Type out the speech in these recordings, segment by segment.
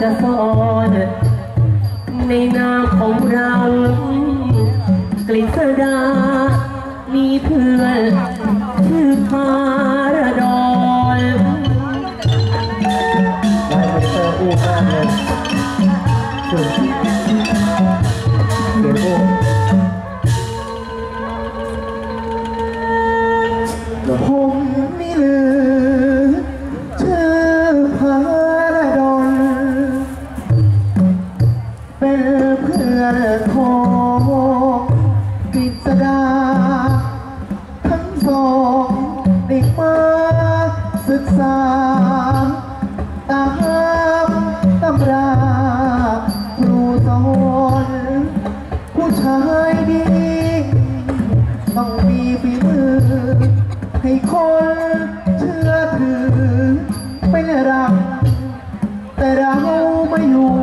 จะสอนในนามของเรากฤษดา มีเพื่อนชื่อพารดอนได้เป็นเซอร์อู้มากเลย สองได้มาศึกษาตามตำราครูสอนผู้ชายดีต้องมีฝีมือ ให้คนเชื่อถือเป็นรักแต่เราไม่อยู่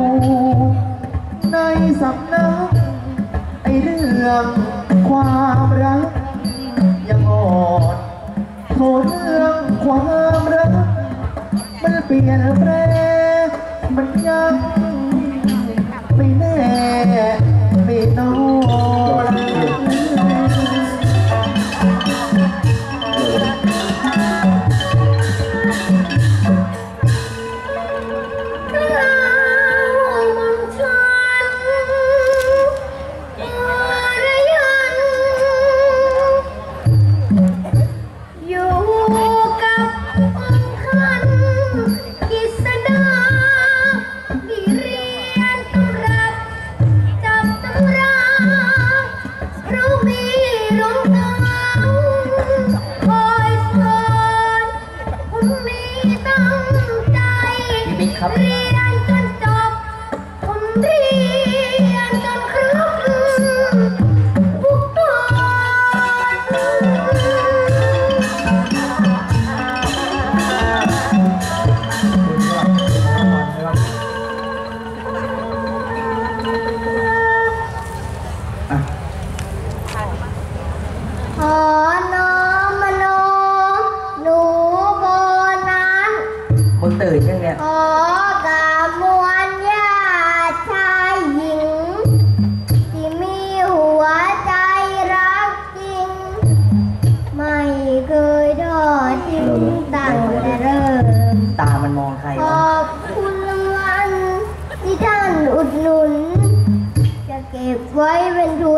ในสำนักไอเรื่องความรัก ยังอ่อนโทษเรื่องความรัก มันเปลี่ยนแปลงมันยังไม่แน่ไม่นอน พี่บิ๊กครับ เก็บ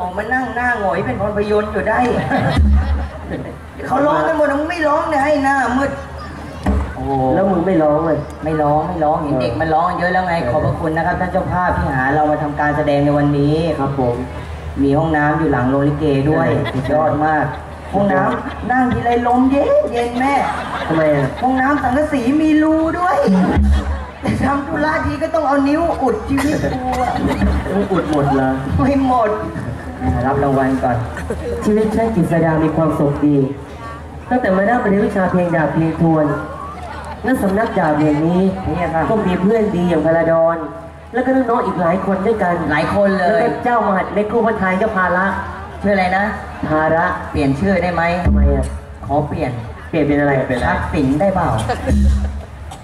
ออกมานั่งหน้าหงอยเป็นพรพยนต์อยู่ได้ เขาร้องกันหมดมึงไม่ร้องเนี่ยให้หน้ามืดโอ้โหแล้วมึงไม่ร้องเลย ไม่ร้องไม่ร้องเห็นเด็กมันร้องเยอะแล้วไง ขอบพระคุณนะครับท่านเจ้าภาพที่หาเรามาทำการแสดงในวันนี้ครับผม มีห้องน้ำอยู่หลังโรงลิเกด้วยเออสุดยอดมาก ห้องน้ำนั่งทีไรลมเย็นเย็นแม่ทำไมอะห้องน้ำสังกะสีมีรูด้วยแต่ทำธุระทีก็ต้องเอานิ้วอุดชีวิตกูอะมึงอุดหมดละไม่หมด รับรางวัลก่อน ชีวิตฉันกฤษดามีความสุขดี ตั้งแต่มาได้มาเรียนวิชาเพลงดาบเพลงทวนและสำนักดาบแห่งนี้เนี่ยครับก็มีเพื่อนดีอย่างพลาดอนแล้วก็น้องๆอีกหลายคนด้วยกันหลายคนเลแล้วย ก็เจ้ามหัดเล็กคู่พระไทยเจ้าพาระชื่ออะไรนะพาระเปลี่ยนชื่อได้ไหม ทำไมอะขอเปลี่ยนเปลี่ยนเป็นอะไรทักษิณได้เปล่า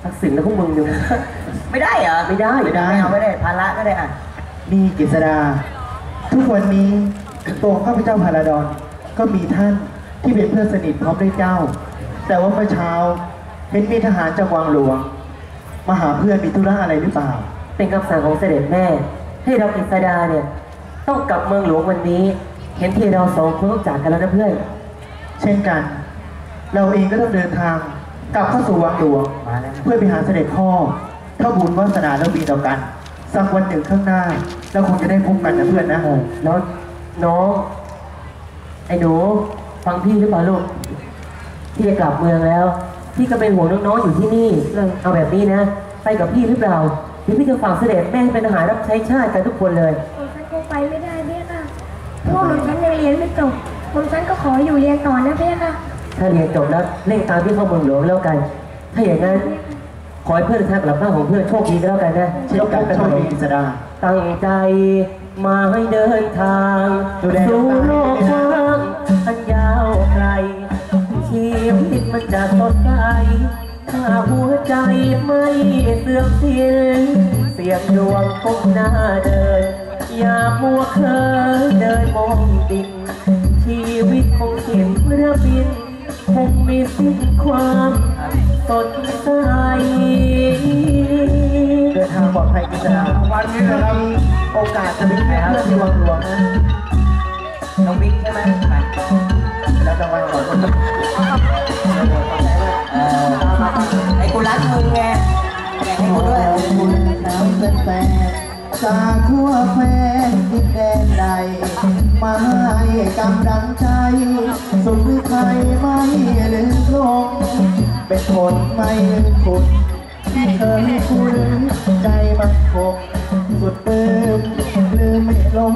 ทักษิณแล้วพวกมึงดู ไม่ได้เหรอไม่ได้ ไม่ได้ไม่เอาไม่ได้ภาระก็ได้อะ มีกฤษดา ทุกวันนี้ตัวข้าพเจ้าพาราดอนก็มีท่านที่เป็นเพื่อนสนิทพร้อมด้วยเจ้า แต่ว่าเมื่อเช้าเห็นมีทหารจากวังหลวงมาหาเพื่อนมีธุระอะไรหรือเปล่า เป็นคำสั่งของเสด็จแม่ ให้เรากฤษดาเนี่ย ต้องกลับเมืองหลวงวันนี้ เห็นที่เราสองคนต้องจากกันแล้วนะเพื่อน เช่นกัน เราเองก็ต้องเดินทางกลับเข้าสู่วังหลวง มาแล้ว เพื่อไปหาเสด็จพ่อ ถ้าบุญวาสนาเรามีต่อกัน สักวันหนึ่งข้างหน้าเราคงจะได้พบกันนะเพื่อนนะเออแล้วน้อง ไอ้หนูฟังพี่หรือเปล่าลูกพี่จะกลับเมืองแล้ว พี่ก็เป็นห่วงน้องๆอยู่ที่นี่เอาแบบนี้นะ ไปกับพี่หรือเปล่าเดี๋ยวพี่จะฝากเสด็จแม่ให้เป็นทหารรับใช้ชาติกันทุกคนเลยผมฉันคงไปไม่ได้เนี่ยค่ะเพราะว่าผมฉันยังเรียนไม่จบผมฉันก็ขออยู่เรียนต่อนะพี่ค่ะถ้าเรียนจบแล้วเร่งตามพี่เข้าเมืองหลวงแล้วกัน ถ้าอย่างนั้น ขอให้เพื่อนทางกลับบ้านของเพื่อนโชคดีก็แล้วกันนะเช่นกันโชคดีกิษดาตั้งใจมาให้เดินทางดูแลสู่โลกกว้างอันยาวไกลชีวิตมันจะสดใสถ้าหัวใจไม่เสื่อมสิ้นเสียงดวงคงหน้าเดิน อย่ามัวเคยเดินมองติดชีวิตคงเห็นเรือบินคงมีสิ้นความสดใส นทางปลอดภัยกิษดาวันนี้นะครับ โอกาสจะมีแพ้เพื่อนที่วังหลวงนะน้องบิ๊กใช่ไหมไปแล้วจะวันก่อนเออไอ้กูรักมึงไงแบ่งให้กูด้วยคุณน้ำเป็นแฟนจากทั่วแฟนดินแดนใดมาให้กำลังใจ สุขหรือใครไม่ลืมลงเป็นคนไม่ลืมคุณ ที่เคยคุ้นใจมันคงสุดเติมลืมไม่ลง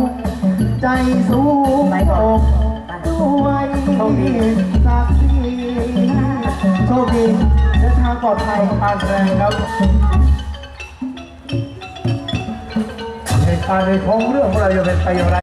ใจสูงอกด้วยสักทีโชคดีเดินทางปลอดภัยปานแรงครับเหตุการณ์ในท้องเรื่องของเราจะเป็นไปอย่างไร